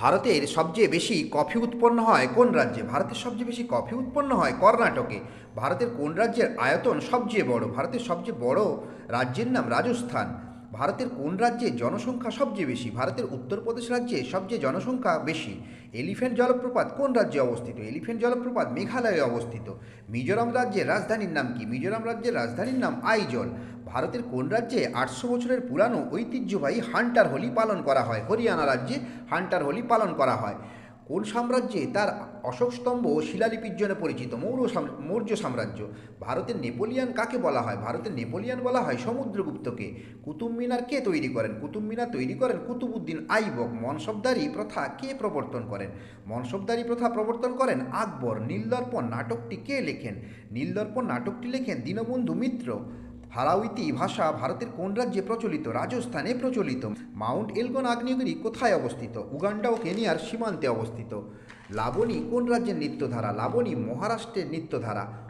ভারতের সবচেয়ে বেশি কফি উৎপন্ন হয় কোন রাজ্যে? ভারতের সবচেয়ে বেশি কফি উৎপন্ন হয় কর্ণাটকে। ভারতের কোন রাজ্যের আয়তন সবচেয়ে বড়? ভারতের সবচেয়ে বড় রাজ্যের নাম রাজস্থান। ভারতের কোন রাজ্যে জনসংখ্যা সবচেয়ে বেশি? ভারতের উত্তরপ্রদেশ রাজ্যে সবচেয়ে জনসংখ্যা বেশি। এলিফ্যান্ট জলপ্রপাত, কোন রাজ্যে অবস্থিত? এলিফ্যান্ট জলপ্রপাত মেঘালয়ে অবস্থিত। মিজোরাম রাজ্যের রাজধানীর নাম কি? মিজোরাম রাজ্যের রাজধানীর নাম আইজল। ভারতের কোন রাজ্যে আটশো বছরের পুরানো ঐতিহ্যবাহী হান্টার হোলি পালন করা হয়? হরিয়ানা রাজ্যে হান্টার হোলি পালন করা হয়। কোন সাম্রাজ্যে তার অশোক স্তম্ভ শিলালিপির জন্য পরিচিত? মৌর্য মৌর্য সাম্রাজ্য। ভারতের নেপোলিয়ান কাকে বলা হয়? ভারতের নেপোলিয়ান বলা হয় সমুদ্রগুপ্তকে। কুতুব মিনার কে তৈরি করেন? কুতুব মিনার তৈরি করেন কুতুবুদ্দিন আইবক। মনসবদারি প্রথা কে প্রবর্তন করেন? মনসবদারি প্রথা প্রবর্তন করেন আকবর। নীলদর্পণ নাটকটি কে লেখেন? নীলদর্পণ নাটকটি লেখেন দীনবন্ধু মিত্র। হারাউইতি ভাষা ভারতের কোন রাজ্যে প্রচলিত? রাজস্থানে প্রচলিত। মাউন্ট এলগন আগ্নেয়গিরি কোথায় অবস্থিত? উগান্ডা ও কেনিয়ার সীমান্তে অবস্থিত। লাবণী কোন রাজ্যের নৃত্যধারা? লাবণী মহারাষ্ট্রের নৃত্যধারা।